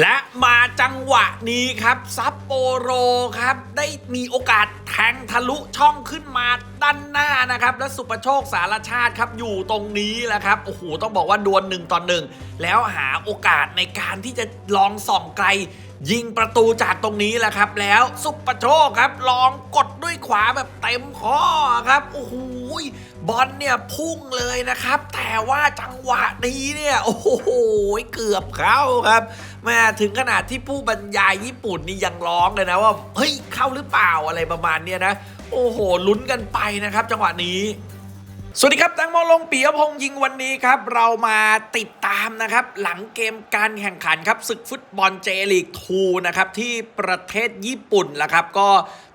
และมาจังหวะนี้ครับซัปโปโรครับ ได้มีโอกาสแทงทะลุช่องขึ้นมาด้านหน้านะครับ และสุประโชคสารชาติครับอยู่ตรงนี้แหละครับโอ้โหต้องบอกว่าดวลหนึ่งต่อหนึ่งแล้วหาโอกาสในการที่จะลองส่องไกล ยิงประตูจากตรงนี้แหละครับ แล้วสุประโชคครับลองกดด้วยขวาแบบเต็มข้อครับโอ้โห บอลเนี่ยพุ่งเลยนะครับ แต่ว่าจังหวะนี้เนี่ยโอ้โหเกือบเข้าครับแม่ถึงขนาดที่ผู้บรรยายญี่ปุ่นนี่ยังร้องเลยนะว่าเฮ้ยเข้าหรือเปล่าอะไรประมาณเนี้ยนะ โอ้โหลุ้นกันไปนะครับ จังหวะนี้สวัสดีครับแตงโมลงปียพงยิงวันนี้ครับ เรามาติดตามนะครับหลังเกมการแข่งขันครับศึกฟุตบอลเจลีก2นะครับที่ประเทศญี่ปุ่นละครับ ก็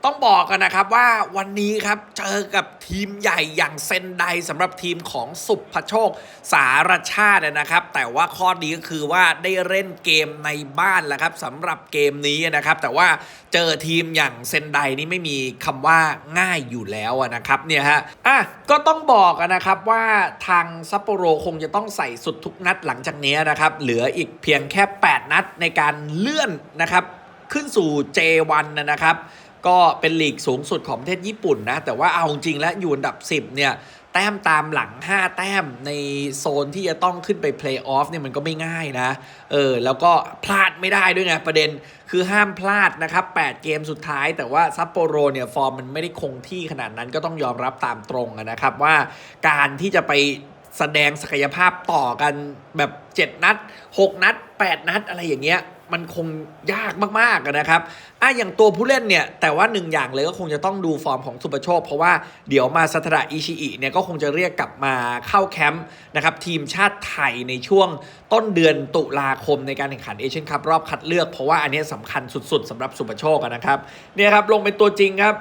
ต้องบอกกันนะครับว่าวันนี้ครับเจอกับทีมใหญ่อย่างเซนไดสำหรับทีมของสุภโชคสารชาตินะครับ แต่ว่าข้อดีก็คือว่าได้เล่นเกมในบ้านแล้วครับสำหรับเกมนี้นะครับ แต่ว่าเจอทีมอย่างเซนไดนี่ไม่มีคำว่าง่ายอยู่แล้วนะครับเนี่ยฮะอะก็ต้องบอกอะนะครับว่าทางซัปโปโรคงจะต้องใส่สุดทุกนัดหลังจากนี้นะครับ เหลืออีกเพียงแค่ 8 นัดในการเลื่อนนะครับ ขึ้นสู่ J1 นะนะครับ ก็เป็นลีกสูงสุดของประเทศญี่ปุ่นนะ แต่ว่าเอาจริงแล้วอยู่อันดับ 10 เนี่ยแต้มตามหลัง 5 แต้มในโซนที่จะต้องขึ้นไปเพลย์ออฟเนี่ยมันก็ไม่ง่ายนะ เออ แล้วก็พลาดไม่ได้ด้วยไงประเด็นคือห้ามพลาดนะครับ 8 เกมสุดท้าย แต่ว่าซัปโปโรเนี่ย ฟอร์มมันไม่ได้คงที่ขนาดนั้นก็ต้องยอมรับตามตรงนะครับ ว่าการที่จะไป แสดงศักยภาพต่อกันแบบ7นัด6นัด8นัดอะไรอย่างเงี้ยมันคงยากมากๆนะครับอะอย่างตัวผู้เล่นเนี่ย แต่ว่าหนึ่งอย่างเลยก็คงจะต้องดูฟอร์มของสุปโชค เพราะว่าเดี๋ยวมาสัตระอิชิอิเนี่ยก็คงจะเรียกกลับมาเข้าแคมป์นะครับ ทีมชาติไทยในช่วงต้นเดือนตุลาคมในการแข่งขันเอเชียนคัพรอบคัดเลือก เพราะว่าอันนี้ยสำคัญสุด ๆสำหรับสุปโชคนะครับ เนี่ยครับลงเป็นตัวจริงครับ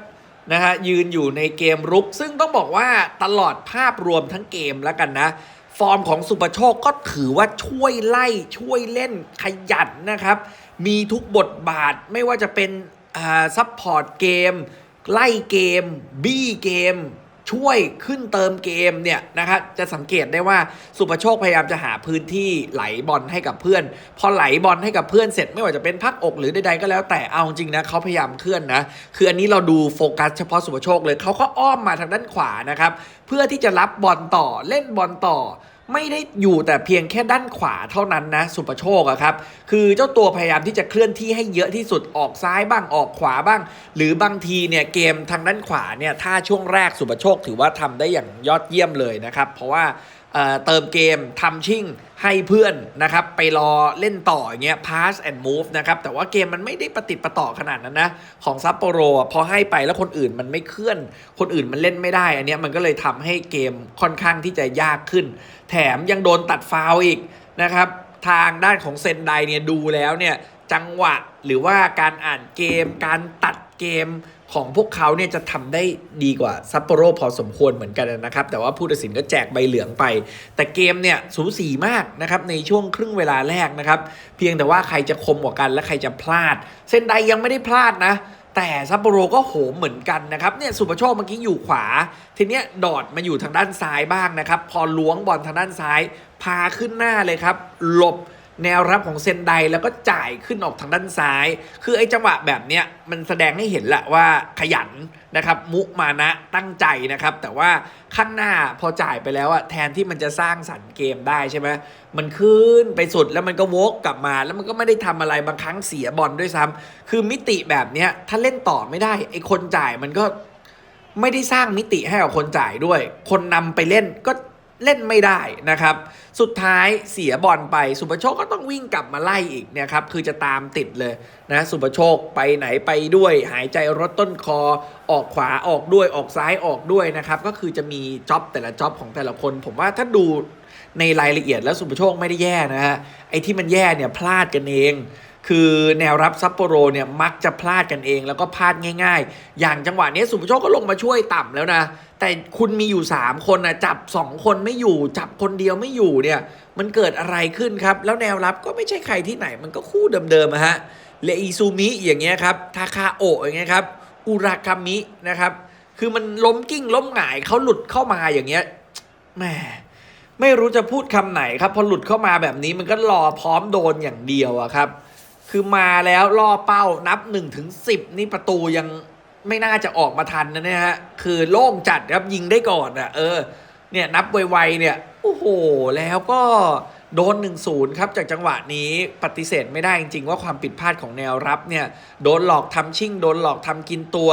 นะฮะยืนอยู่ในเกมรุก ซึ่งต้องบอกว่าตลอดภาพรวมทั้งเกมแล้วกันนะ ฟอร์มของสุปโชคก็ถือว่าช่วยไล่ช่วยเล่นขยันนะครับ มีทุกบทบาทไม่ว่าจะเป็นอ่าซัพพอร์ตเกม ไล่เกม บี้เกม ช่วยขึ้นเติมเกมเนี่ยนะครับจะสังเกตได้ว่าสุประโชคพยายามจะหาพื้นที่ไหลบอลให้กับเพื่อน พอไหลบอลให้กับเพื่อนเสร็จไม่ว่าจะเป็นพักอกหรือใดๆก็แล้วแต่เอาจริงนะเขาพยายามเคลื่อนนะคืออันนี้เราดูโฟกัสเฉพาะสุประโชคเลยเขาก็อ้อมมาทางด้านขวานะครับเพื่อที่จะรับบอลต่อเล่นบอลต่อ ไม่ได้อยู่แต่เพียงแค่ด้านขวาเท่านั้นนะ สุประโชคอะครับ คือเจ้าตัวพยายามที่จะเคลื่อนที่ให้เยอะที่สุดออกซ้ายบ้างออกขวาบ้าง หรือบางทีเนี่ยเกมทางด้านขวาเนี่ยถ้าช่วงแรกสุประโชคถือว่าทำได้อย่างยอดเยี่ยมเลยนะครับ เพราะว่า เอ่อเติมเกมทำชิ่งให้เพื่อนนะครับ ไปรอเล่นต่ออย่างเงี้ย pass and move นะครับ แต่ว่าเกมมันไม่ได้ประติดประต่อขนาดนั้นนะ ของซัปโปโรพอให้ไปแล้วคนอื่นมันไม่เคลื่อน คนอื่นมันเล่นไม่ได้ อันเนี้ยมันก็เลยทำให้เกมค่อนข้างที่จะยากขึ้น แถมยังโดนตัดฟาวอีกนะครับ ทางด้านของเซนไดเนี่ยดูแล้วเนี่ยจังหวะหรือว่าการอ่านเกมการตัดเกม ของพวกเขาเนี่ยจะทำได้ดีกว่าซัปโปโรพอสมควรเหมือนกันนะครับ แต่ว่าผู้ตัดสินก็แจกใบเหลืองไป แต่เกมเนี่ยสูสีมากนะครับในช่วงครึ่งเวลาแรกนะครับ เพียงแต่ว่าใครจะคมกว่ากันและใครจะพลาดเซนไดยังไม่ได้พลาดนะแต่ซัปโปโรก็โหมเหมือนกันนะครับเนี่ยสุปโชคเมื่อกี้อยู่ขวา ทีเนี้ยดอดมาอยู่ทางด้านซ้ายบ้างนะครับ พอล้วงบอลทางด้านซ้าย พาขึ้นหน้าเลยครับ หลบ แนวรับของเซนไดแล้วก็จ่ายขึ้นออกทางด้านซ้าย คือไอ้จังหวะแบบเนี้ยมันแสดงให้เห็นแหละว่าขยันนะครับ มุมานะตั้งใจนะครับ แต่ว่าข้างหน้าพอจ่ายไปแล้วอะแทนที่มันจะสร้างสรรค์เกมได้ใช่ไหมมันขึ้นไปสุดแล้วมันก็วกกลับมา แล้วมันก็ไม่ได้ทำอะไรบางครั้งเสียบอลด้วยซ้ำคือมิติแบบเนี้ยถ้าเล่นต่อไม่ได้ไอ้คนจ่ายมันก็ไม่ได้สร้างมิติให้กับคนจ่ายด้วย คนนำไปเล่นก็ เล่นไม่ได้นะครับ สุดท้ายเสียบอลไปสุปโชคก็ต้องวิ่งกลับมาไล่อีกเนะครับ คือจะตามติดเลยนะสุปโชคไปไหนไปด้วย หายใจรถต้นคอ ออกขวาออกด้วยออกซ้ายออกด้วยนะครับ ก็คือจะมีจ็อบแต่ละจ็อบของแต่ละคน ผมว่าถ้าดูในรายละเอียดแล้วสุปโชคไม่ได้แย่นะฮะไอ้ที่มันแย่เนี่ยพลาดกันเอง คือแนวรับซัปโปโรเนี่ยมักจะพลาดกันเอง แล้วก็พลาดง่าย ๆ อย่างจังหวะนี้สุภโชคก็ลงมาช่วยต่ำแล้วนะ แต่คุณมีอยู่ 3 คนนะจับ 2 คนไม่อยู่ จับคนเดียวไม่อยู่เนี่ย มันเกิดอะไรขึ้นครับ แล้วแนวรับก็ไม่ใช่ใครที่ไหน มันก็คู่เดิมๆฮะเลอิซูมิอย่างเงี้ยครับทาคาโอะอย่างเงี้ยครับอุรากามินะครับ คือมันล้มกิ้งล้มหงายเขาหลุดเข้ามาอย่างเงี้ยแหมไม่รู้จะพูดคำไหนครับ พอหลุดเข้ามาแบบนี้มันก็รอพร้อมโดนอย่างเดียวอะครับ คือมาแล้วล่อเป้านับ1ถึง10นี่ประตูยังไม่น่าจะออกมาทันนะเนี่ยฮะ คือโล่งจัดครับยิงได้ก่อนอะเออ เนี่ยนับไวๆเนี่ย โอ้โห แล้วก็โดน 1-0 ครับจากจังหวะนี้ปฏิเสธไม่ได้จริงๆ ว่าความผิดพลาดของแนวรับเนี่ย โดนหลอกทำชิ่ง โดนหลอกทำกินตัว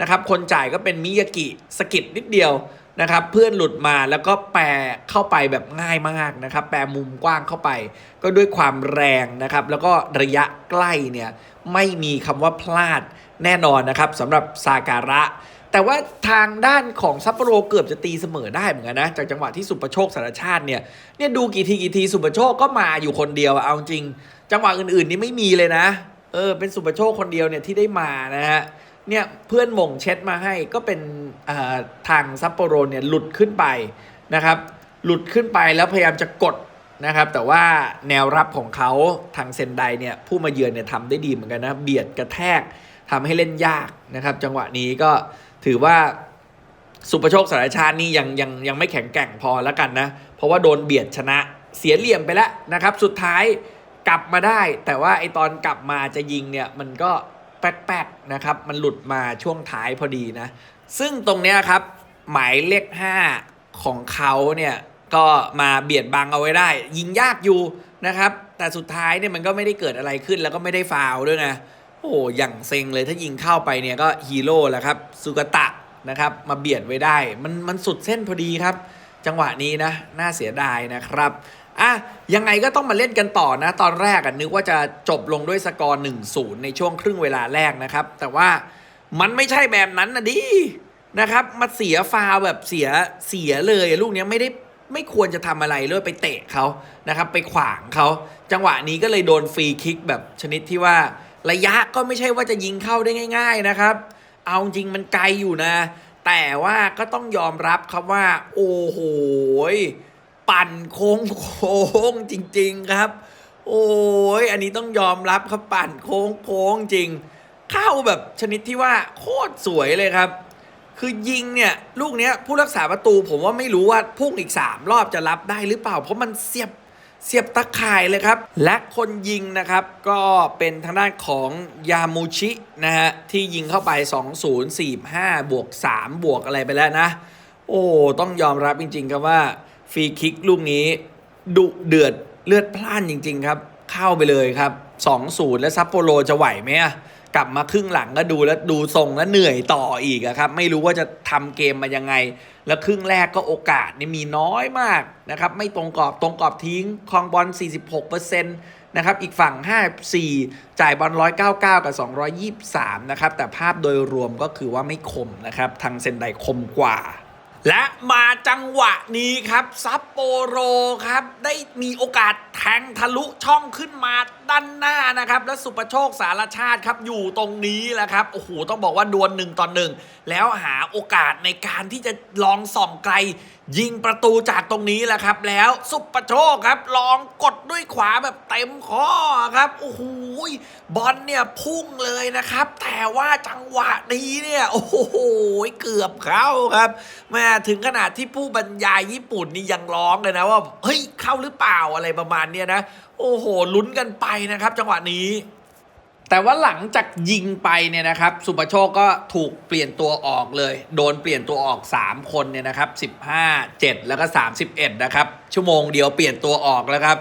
นะครับ คนจ่ายก็เป็นมิยากิสกิดนิดเดียว นะครับเพื่อนหลุดมาแล้วก็แปรเข้าไปแบบง่ายมากนะครับ แปรมุมกว้างเข้าไป ก็ด้วยความแรงนะครับ แล้วก็ระยะใกล้เนี่ยไม่มีคำว่าพลาดแน่นอนนะครับสำหรับซาการะ แต่ว่าทางด้านของซัปโปโรเกือบจะตีเสมอได้เหมือนกันนะ จากจังหวะที่สุประโชคสารชาติเนี่ยเนี่ยดูกี่ทีกี่ทีสุประโชคก็มาอยู่คนเดียวเอาจริง จังหวะอื่นๆนี่ไม่มีเลยนะ เออเป็นสุประโชคคนเดียวเนี่ยที่ได้มานะฮะ เนี่ยเพื่อนมงเช็ดมาให้ก็เป็นทางซัปโปโรเนี่ยหลุดขึ้นไปนะครับ หลุดขึ้นไปแล้วพยายามจะกดนะครับ แต่ว่าแนวรับของเขาทางเซนไดเนี่ยผู้มาเยือนเนี่ยทำได้ดีเหมือนกันนะ เบียดกระแทกทำให้เล่นยากนะครับ จังหวะนี้ก็ถือว่าสุประโชคสารชาตินี่ยังยังยังไม่แข็งแกร่งพอแล้วกันนะ เพราะว่าโดนเบียดชนะเสียเหลี่ยมไปแล้วนะครับ สุดท้ายกลับมาได้ แต่ว่าไอตอนกลับมาจะยิงเนี่ยมันก็ แป๊กๆนะครับ มันหลุดมาช่วงท้ายพอดีนะ ซึ่งตรงเนี้ยครับ หมายเลข5ของเขาเนี่ยก็มาเบียดบังเอาไว้ได้ ยิงยากอยู่นะครับ แต่สุดท้ายเนี่ยมันก็ไม่ได้เกิดอะไรขึ้นแล้วก็ไม่ได้ฟาวด้วยนะโอ้อย่างเซ็งเลยถ้ายิงเข้าไปเนี่ยก็ฮีโร่แล้วครับสุกตะนะครับ มาเบียดไว้ได้ มันมันสุดเส้นพอดีครับ จังหวะนี้นะ น่าเสียดายนะครับ อะยังไงก็ต้องมาเล่นกันต่อนะ ตอนแรกอะนึกว่าจะจบลงด้วยสกอร์1-0 ในช่วงครึ่งเวลาแรกนะครับ แต่ว่ามันไม่ใช่แบบนั้นนะดินะครับมาเสียฟาวแบบเสียเสียเลยลูกนี้ไม่ได้ไม่ควรจะทำอะไรเลยไปเตะเขานะครับ ไปขวางเขาจังหวะนี้ก็เลยโดนฟรีคิกแบบชนิดที่ว่าระยะก็ไม่ใช่ว่าจะยิงเข้าได้ง่าย ๆนะครับ เอาจริงมันไกลอยู่นะ แต่ว่าก็ต้องยอมรับครับว่า โอ้โห ปั่นโค้งโค้งจริง ๆครับ โอ้ยอันนี้ต้องยอมรับครับปั่นโค้งโค้งจริง เข้าแบบชนิดที่ว่าโคตรสวยเลยครับ คือยิงเนี่ยลูกเนี้ยผู้รักษาประตูผมว่าไม่รู้ว่าพุ่งอีก 3 รอบจะรับได้หรือเปล่า เพราะมันเสียบเสียบตะข่ายเลยครับ และคนยิงนะครับก็เป็นทางด้านของยามูชินะฮะที่ยิงเข้าไป 2045 บวก 3 บวกอะไรไปแล้วนะ โอ้ ต้องยอมรับจริง ๆ ครับว่า ฟรีคิกลูกนี้ ดุเดือดเลือดพล่านจริง ๆ ครับ เข้าไปเลยครับ2-0 แล้วซัปโปโรจะไหวไหมอะกลับมาครึ่งหลังก็ดูแล้วดูทรงแล้วเหนื่อยต่ออีกครับ ไม่รู้ว่าจะทำเกมมายังไง แล้วครึ่งแรกก็โอกาสนี่มีน้อยมากนะครับ ไม่ตรงกรอบตรงกรอบทิ้งครองบอล 46%นะครับ อีกฝั่ง 54 จ่ายบอล 199 กับ 223 นะครับ แต่ภาพโดยรวมก็คือว่าไม่คมนะครับ ทางเซนไดคมกว่า และมาจังหวะนี้ครับ ซัปโปโรครับ ได้มีโอกาสแทงทะลุช่องขึ้นมาด้านหน้านะครับ และสุประโชคสารชาติครับอยู่ตรงนี้แหละครับโอ้โหต้องบอกว่าดวลหนึ่งต่อหนึ่งแล้วหาโอกาสในการที่จะลองส่องไกล ยิงประตูจากตรงนี้แหละครับ แล้วสุประโชคครับลองกด ขวาแบบเต็มข้อครับโอ้โหบอลเนี่ยพุ่งเลยนะครับ แต่ว่าจังหวะนี้เนี่ยโอ้โหเกือบเข้าครับแม่ถึงขนาดที่ผู้บรรยายญี่ปุ่นนี่ยังร้องเลยนะว่าเฮ้ยเข้าหรือเปล่าอะไรประมาณเนี้ยนะโอ้โหลุ้นกันไปนะครับ จังหวะนี้แต่ว่าหลังจากยิงไปเนี่ยนะครับ สุปโชคก็ถูกเปลี่ยนตัวออกเลย โดนเปลี่ยนตัวออก 3 คนเนี่ยนะครับ 15 7 แล้วก็ 31 นะครับ ชั่วโมงเดียวเปลี่ยนตัวออกแล้วครับ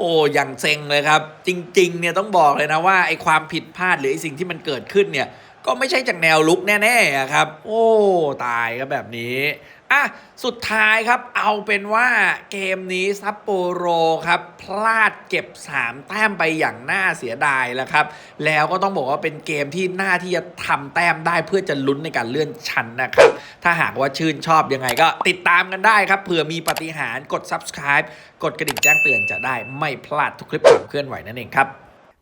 โอ้อย่างเซ็งเลยครับ จริง ๆ เนี่ยต้องบอกเลยนะว่าไอ้ความผิดพลาดหรือไอ้สิ่งที่มันเกิดขึ้นเนี่ย ก็ไม่ใช่จากแนวลุกแน่ๆครับ โอ้ ตายครับแบบนี้อะสุดท้ายครับเอาเป็นว่าเกมนี้ซัปโปโรครับพลาดเก็บ 3 แต้มไปอย่างน่าเสียดายแล้วครับ แล้วก็ต้องบอกว่าเป็นเกมที่น่าที่จะทำแต้มได้เพื่อจะลุ้นในการเลื่อนชั้นนะครับ ถ้าหากว่าชื่นชอบยังไงก็ติดตามกันได้ครับเผื่อมีปาฏิหารย์กด subscribe กดกระดิ่งแจ้งเตือนจะได้ไม่พลาดทุกคลิปความเคลื่อนไหวนั่นเองครับ